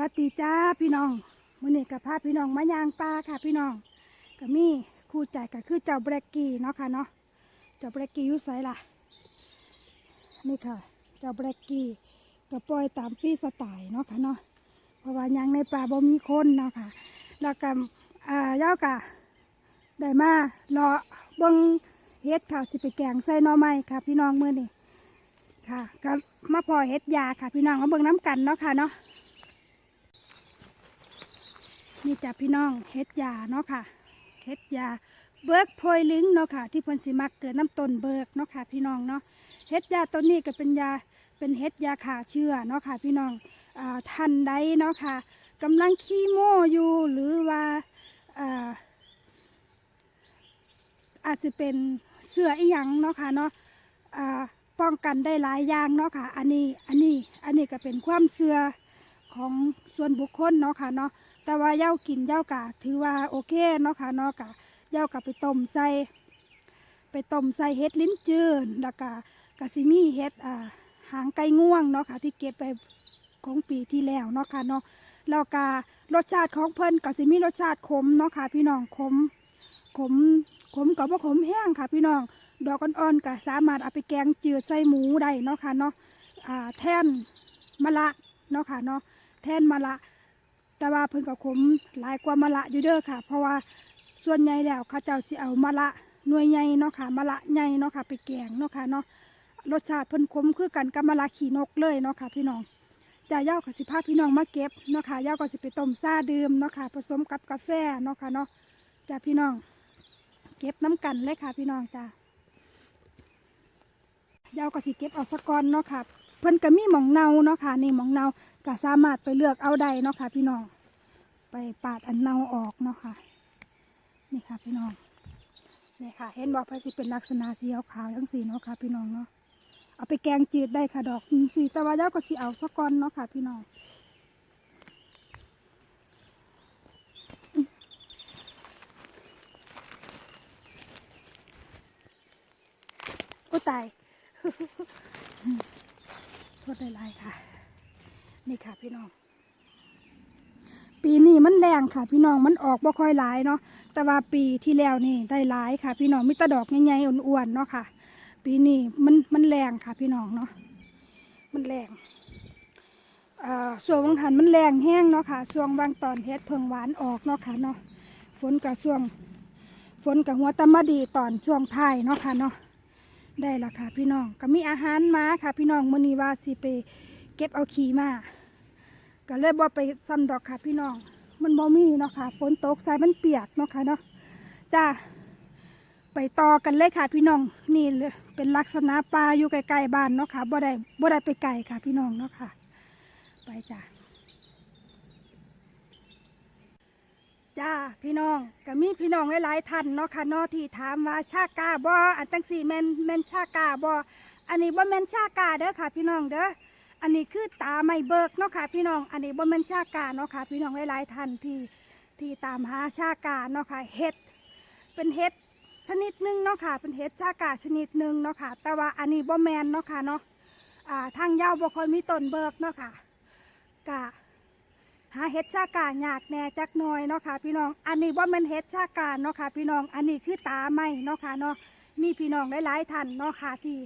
วัสดีจ้าพี่น้องมื้อนี้กับพาพี่น้องมายางปลาค่ะพี่น้องก็มีคู่ใจก็คือเจ้าแบล็กกี้เนาะค่ะเนาะเจ้าแบล็กกี้อยู่ไสล่ะ นี่ค่ะ เจ้าแบล็กกี้ก็ปล่อยตามฟรีสไตล์เนาะค่ะเนาะเพราะว่ายังในป่าบ่มีคนเนาะค่ะ แล้วก็อ่าเย้ากะได้มารอเบิ่งเฮ็ดค่ะสิไปแกงใส่หน่อไม้ค่ะ พี่น้องมื้อนี้ค่ะ ก็มาพอเฮ็ดยาค่ะ พี่น้องมาเบิ่งน้ำกันเนาะค่ะเนาะ นี่จ้ะพี่น้องเฮ็ดยาเนาะค่ะเฮ็ดยาเบิกโพยลิงเนาะค่ะ ที่เพิ่นสิมักเกิดน้ำต้นเบิกเนาะค่ะ พี่น้องเนาะเฮ็ดยาตัวนี้ก็เป็นยาเป็นเฮ็ดยาขาเชื้อเนาะค่ะ พี่น้องอท่านใดเนาะค่ะกำลังขี้โม่อยู่หรือว่าอาอาจจะเป็นเสื้ออีหยังเนาะค่ะเนาะป้องกันได้หลายอย่างเนาะค่ะ อันนี้อันนี้อันนี้ก็เป็นความเชื่อของส่วนบุคคลเนาะค่ะเนาะ แต่ว่าเย้ากินเย้ากะถือว่าโอเคเนาะค่ะเนาะกะเย้ากะไปต้มใส่ไปต้มใส่เห็ดลิ้นจืดแล้วก็กะซิมีเห็ดอ่าหางไก่ง่วงเนาะค่ะที่เก็บไปของปีที่แล้วเนาะค่ะเนาะแล้วก็รสชาติของเพิ่นก็สิมีรสชาติขมเนาะค่ะพี่น้องขมขมขมกับว่าขมแห้งค่ะพี่น้องดอกอ่อนๆก็สามารถเอาไปแกงจืดใส่หมูได้เนาะค่ะเนาะอ่าแท่นมะละเนาะค่ะเนาะแท่นมะละ แต่ว่าเพิ่นก็ขมหลายกว่ามะละอยู่เด้อค่ะ เพราะว่าส่วนใหญ่แล้วเขาเจ้าสิเอามะละหน่วยใหญ่เนาะค่ะมะละใหญ่เนาะค่ะ ไปแกงเนาะค่ะเนาะรสชาติเพิ่นขมคือกันกับมะละขี้นกเลยเนาะค่ะ พี่น้องจะย่าก็สิพาพี่น้องมาเก็บเนาะค่ะย่าก็สิไปต้มซาดื่มเนาะค่ะ ผสมกับกาแฟเนาะค่ะเนาะจ้าพี่น้อง เก็บน้ำกันเลยค่ะ พี่น้องจ้ายาก็สิเก็บเอาสะกอนเนาะค่ะ เพิ่นก็มีหมองเนาเนาะค่ะนี่หมองเนา ก็สามารถไปเลือกเอาได้เนาะค่ะ พี่น้อง ไปปาดอันเน่าออกเนาะค่ะ นี่ค่ะพี่น้องนี่ค่ะ เห็นบอกไปสิเป็นลักษณะสีขาวทั้งสีเนาะค่ะ พี่น้องเนาะ เอาไปแกงจืดได้ค่ะดอกสีแต่ว่ายาวก็สิเอาสะกอนเนาะค่ะ พี่น้องโอ้ตายโทษได้หลายค่ะ นี่ค่ะพี่น้อง ปีนี้มันแรงค่ะ พี่น้องมันออกบ่ค่อยหลายเนาะแต่ว่าปีที่แล้วนี่ได้หลายค่ะ พี่น้องมีตะดอกใหญ่ๆอ้วนๆเนาะค่ะ ปีนี้มันมันแรงค่ะ พี่น้องเนาะมันแรงอ่าช่วงวังหันมันแรงแห้งเนาะค่ะช่วงบางตอนเฮ็ดเพิงหวานออกเนาะค่ะเนาะฝนกับช่วงฝนกับหัวตะมาดีตอนช่วงท้ายเนาะค่ะเนาะได้ละค่ะพี่น้องก็มีอาหารมาค่ะ พี่น้องมื้อนี้ว่าสิไปเก็บเอาขี่มา ก็เลยบ่ไปซ้ำดอกค่ะพี่น้อง มันบ่มีเนาะค่ะฝนตกใส่มันเปียกเนาะค่ะเนาะจ้าไปต่อกันเลยค่ะพี่น้องนี่เลยเป็นลักษณะปลาอยู่ใกล้ๆบ้านเนาะค่ะบ่ได้บ่ได้ไปไกลค่ะพี่น้องเนาะค่ะ ไปจ้าจ้าพี่น้องก็มีพี่น้องหลายๆท่านเนาะค่ะนาะที่ถามว่าชากาบ่อันตั้งสี่แมนแมนชากาบ่อันนี้บ่แมนชากาเด้อค่ะ พี่น้องเด้อ อันนี้คือตาไม่เบิกเนาะค่ะพี่น้อง อันนี้บ่แมนชากาเนาะค่ะพี่น้องหลายๆท่านที่ที่ตามหาชากาเนาะค่ะเห็ดเป็นเห็ดชนิดหนึ่งเนาะค่ะเป็นเห็ดชากาชนิดหนึ่งเนาะค่ะ แต่ว่าอันนี้บ่แมนเนาะค่ะเนาะอ่าทางยาวบ่ค่อยมีต้นเบิกเนาะค่ะกะหาเห็ดชากาหยากแหน่จักหน่อยเนาะค่ะพี่น้อง อันนี้ว่ามันเห็ดชากาเนาะค่ะพี่น้อง อันนี้คือตาไม้เนาะค่ะเนาะ มีพี่น้องหลายๆท่านเนาะค่ะที่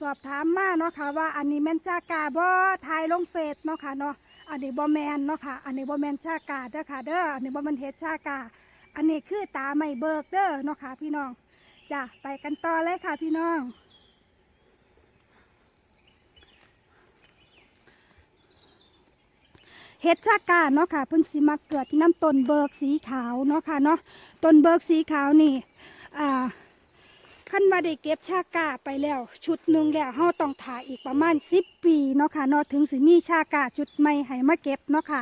สอบถามมาเนาะค่ะว่าอันนี้แม่นชากาบ่ทายลงเฟซเนาะค่ะเนาะอันนี้บ่แมนเนาะค่ะอันนี้บ่แมนชากาเด้อค่ะเด้ออันนี้บ่แมันเห็ดชากา อันนี้คือตาไม้เบิกเด้อเนาะค่ะพี่น้องจ้ะไปกันต่อเลยค่ะพี่น้องเห็ดชากาเนาะค่ะเพิ่นสิมาเกิดน้ำต้นเบิกสีขาวเนาะค่ะเนาะต้นเบิกสีขาวนี่อ่า ขั้นมาได้เก็บชากาไปแล้ว ชุดหนึ่งแล้วเฮาต้องถ่ายอีกประมาณสิบปีเนาะค่ะเนาะถึงสิมีชากาชุดใหม่ให้มาเก็บเนาะค่ะ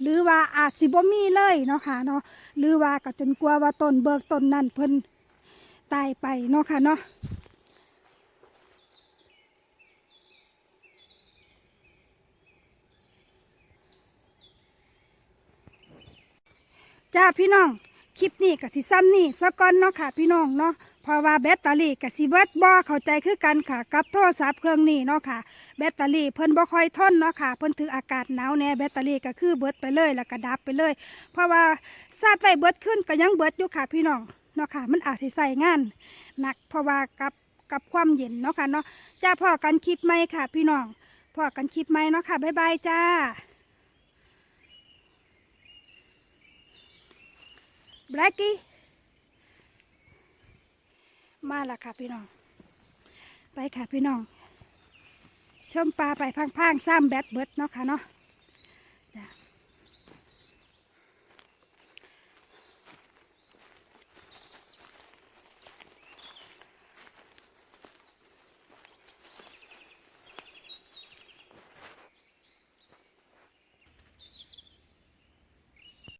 หรือว่าอาจสิบ่มีเลยเนาะค่ะเนาะหรือว่าก็จนกลัวว่าต้นเบิกต้นนั้นเพิ่นตายไปเนาะค่ะเนาะจ้าพี่น้อง คลิปนี้กับสิซ้ำนี่สะก่อนเนาะค่ะพี่น้องเนาะเพราะว่าแบตเตอรี่กับสิเบิดบ่เข้าใจคือกันค่ะ กับโทรศัพท์เครื่องนี้เนาะค่ะ แบตเตอรี่เพิ่นบ่ค่อยทนเนาะค่ะเพิ่นถืออากาศหนาวแน่แบตเตอรี่ก็คือเบิดไปเลยแล้วก็ดับไปเลย เพราะว่าซาดไปเบิดขึ้นก็ยังเบิดอยู่ค่ะพี่น้องเนาะค่ะ มันอาจสิใส่งานหนักเพราะว่ากับกับความเย็นเนาะค่ะเนาะจ้าพ่อกันคลิปใหมค่ะ พี่น้องพ่อกันคลิปใหมเนาะค่ะบ๊ายบายจ้า แบล็กกี้มาละค่ะพี่น้อง ไปค่ะพี่น้อง ชมปลาไปพังๆซ้ำแบดเบิดเนาะค่ะเนาะ